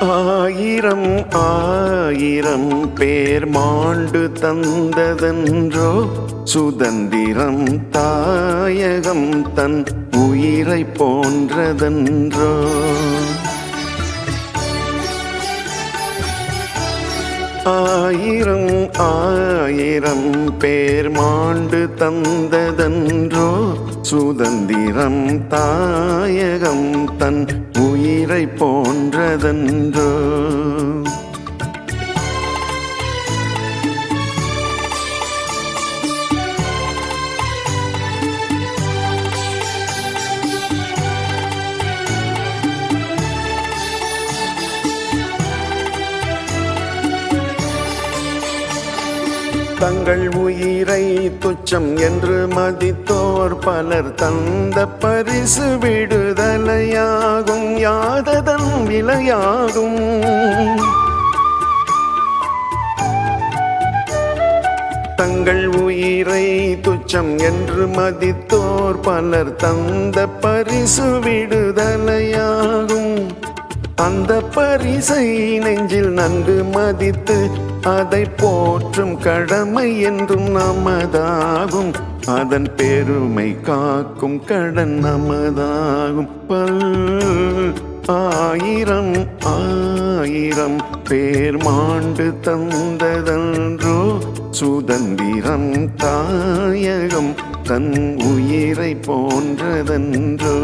ஆயிரம் ஆயிரம் பேர் மாண்டு தந்ததென்றோ சுதந்திரம் தாயகம் தன் உயிரை போன்றதென்றோ. ஆயிரம் ஆயிரம் பேர் மாண்டு தந்ததென்றோ சுதந்திரம் தாயகம் தன் உயிரை போன்றதென்றோ. தங்கள் உயிரை துச்சம் என்று மதித்தோர் பலர் தந்த பரிசு விடுதலையாகும் யாததன் விலையாகும். தங்கள் உயிரை துச்சம் என்று மதித்தோர் பலர் தந்த பரிசு விடுதலையாகும். அந்த பரிசை நெஞ்சில் நன்கு மதித்து அதை போற்றும் கடமை என்றும் நமதாகும். அதன் பெருமை காக்கும் கடன் நமதாகும். பல் ஆயிரம் ஆயிரம் பேர் மாண்டு தந்ததன்றோ. சுதந்திரம் தாயகம் தன் உயிரை போன்றதன்றோ.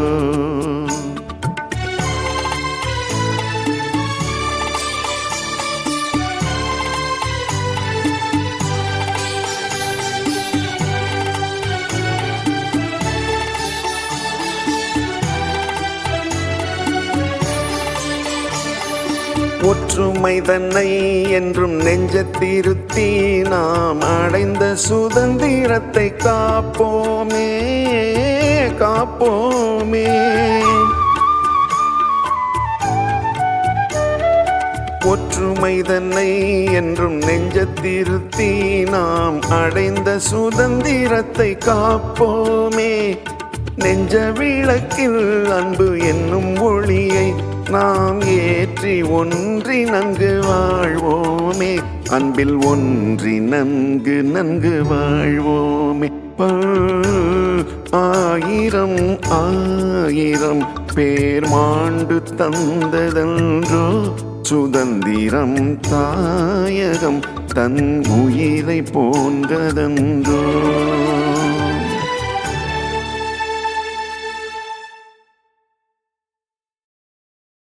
ஒற்றுமை தன்னை என்றும் நெஞ்சத்திருத்தி நாம் அடைந்த சுதந்திரத்தை காப்போமே காப்போமே. ஒற்றுமை தன்னை என்றும் நெஞ்சத்திருத்தி நாம் அடைந்த சுதந்திரத்தை காப்போமே. நெஞ்ச விளக்கில் அன்பு என்னும் ஒளியை நாம் ஏற்றி ஒன்றி நன்கு வாழ்வோமே. அன்பில் ஒன்றி நன்கு நன்கு வாழ்வோமே. ஆயிரம் ஆயிரம் பேர் மாண்டு தந்ததன்றோ. சுதந்திரம் தாயகம் தன் உயிரை போன்றதன்றோ.